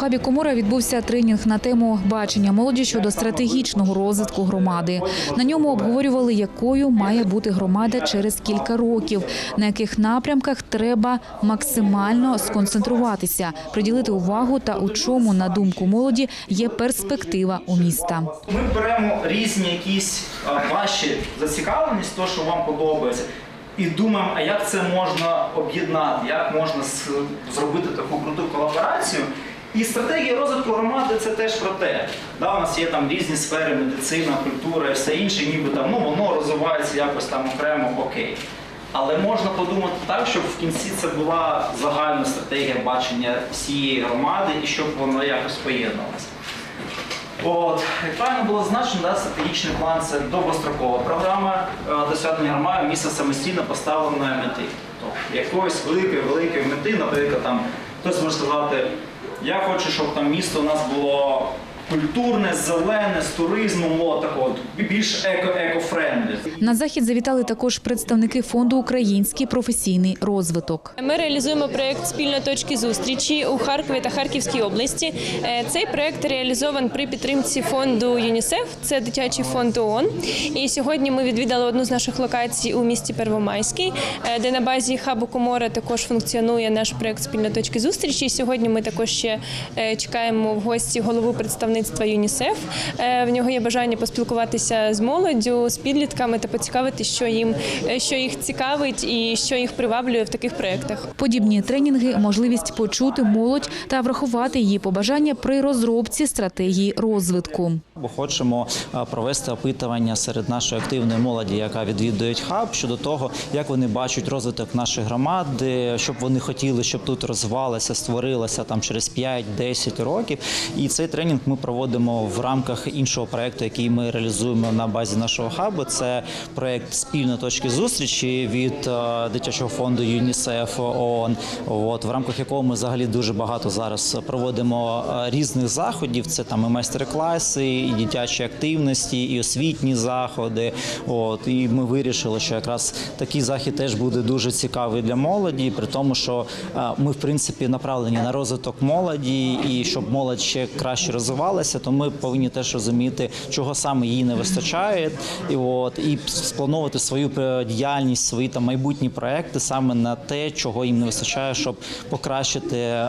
хабі Комора відбувся тренінг на тему бачення молоді щодо стратегічного розвитку громади. На ньому обговорювали, якою має бути громада через кілька років, на яких напрямках треба максимально сконцентруватися, приділити увагу та у чому, на думку молоді, є перспектива у міста. Ми беремо різні якісь ваші зацікавленість, то, що вам подобається, і думаємо, а як це можна об'єднати, як можна зробити таку круту колаборацію. І стратегія розвитку громади це теж про те. Да, у нас є там різні сфери, медицина, культура і все інше, ніби там ну, воно розвивається якось там окремо, окей. Але можна подумати так, щоб в кінці це була загальна стратегія бачення всієї громади і щоб воно якось поєднувалося. От, як правильно було зазначено, да, стратегічний план це довгострокова програма е, досягнення громади місця самостійно поставленої мети. Тобто якоїсь великої великої мети, наприклад, там хтось може сказати, я хочу, щоб там місто у нас було культурне, зелене, з туризмом, от такого більш еко еко-френдлі. На захід завітали також представники фонду Український професійний розвиток. Ми реалізуємо проєкт спільно точки зустрічі у Харкові та Харківській області. Е, Цей проєкт реалізований при підтримці фонду ЮНІСЕФ, це дитячий фонд ООН. І сьогодні ми відвідали одну з наших локацій у місті Первомайський, е, де на базі хабу Комора також функціонує наш проєкт спільно точки зустрічі. І Сьогодні ми також ще е, чекаємо в гості голову представництва ЮНІСЕФ. Е, В нього є бажання поспілкуватися з молоддю, з підлітками та поцікавити, що їм е, що їх цікавить і що їх приваблює в таких проєктах. Подібні тренінги можливість почути молодь та врахувати її побажання при розробці стратегії розвитку. Бо хочемо провести опитування серед нашої активної молоді, яка відвідує хаб, щодо того, як вони бачать розвиток нашої громади, щоб вони хотіли, щоб тут розвивалося, створилося там через 5-10 років. І цей тренінг ми проводимо в рамках іншого проекту, який ми реалізуємо на базі нашого хабу. Це проект спільно точки зустрічі від е, дитячого фонду ЮНІСЕФ ООН. От в рамках якого ми взагалі дуже багато зараз проводимо е, різних заходів. Це там і майстер-класи, і дитячі активності, і освітні заходи. От і ми вирішили, що якраз такий захід теж буде дуже цікавий для молоді, при тому, що е, ми в принципі направлені на розвиток молоді, і щоб молодь ще краще розвивалася, то ми повинні теж розуміти, чого саме їй не вистачає, і от і сплановувати свою діяльність, свої там майбутні проекти саме на те, чого їм не вистачає, щоб покращити е,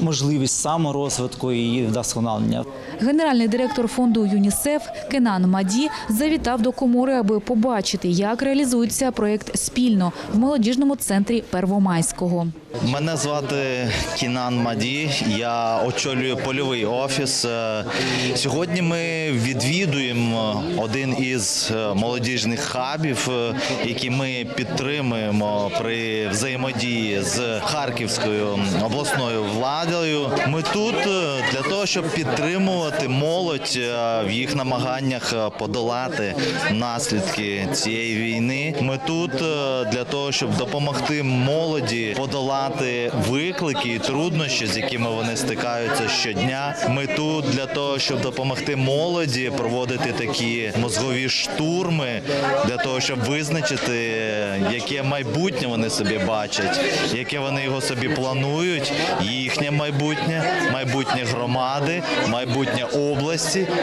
можливість саморозвитку і вдосконалення. Генеральний директор фонду ЮНІСЕФ Кенан Маді завітав до комори, аби побачити, як реалізується проєкт спільно в молодіжному центрі Первомайського. Мене звати Кінан Маді. Я очолюю польовий офіс. Е, Сьогодні ми відвідуємо один із е, молодіжних хабів, е, які ми підтримуємо при взаємодії з Харківською обласною владою. Ми тут для того, щоб підтримувати молодь е, в їх намаганнях е, подолати наслідки цієї війни. Ми тут е, для того, щоб допомогти молоді подолати виклики і труднощі, з якими вони стикаються щодня. Ми тут для того, щоб допомогти молоді проводити такі мозгові штурми, для того, щоб визначити, яке майбутнє вони собі бачать, яке вони його собі планують, їхнє майбутнє, майбутнє громади, майбутнє області,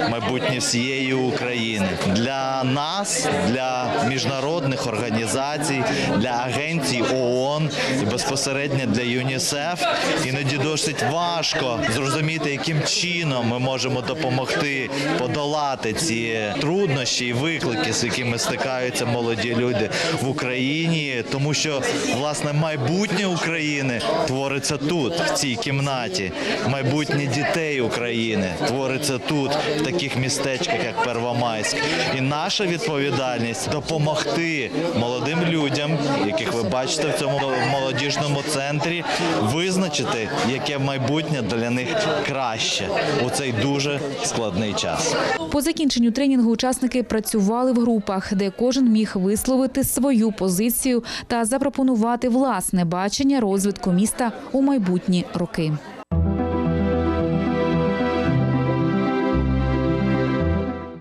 майбутнє всієї України. Для нас, для міжнародних організацій, для агенцій ООН і безпосередньо для ЮНІСЕФ іноді досить важко зрозуміти, яким чином ми можемо допомогти подолати ці труднощі і виклики, з якими стикаються молоді люди в Україні, тому що власне майбутнє України твориться тут, в цій кімнаті. Майбутнє дітей України твориться тут, в таких містечках, як Первомайськ. І наша відповідальність допомогти молодим людям, яких ви бачите в цьому молодіжному центрі, визначити, яке майбутнє для них краще у цей дуже складний час. По закінченню тренінгу учасники працювали в групах, де кожен міг висловити свою позицію та запропонувати власне бачення розвитку міста у майбутні роки.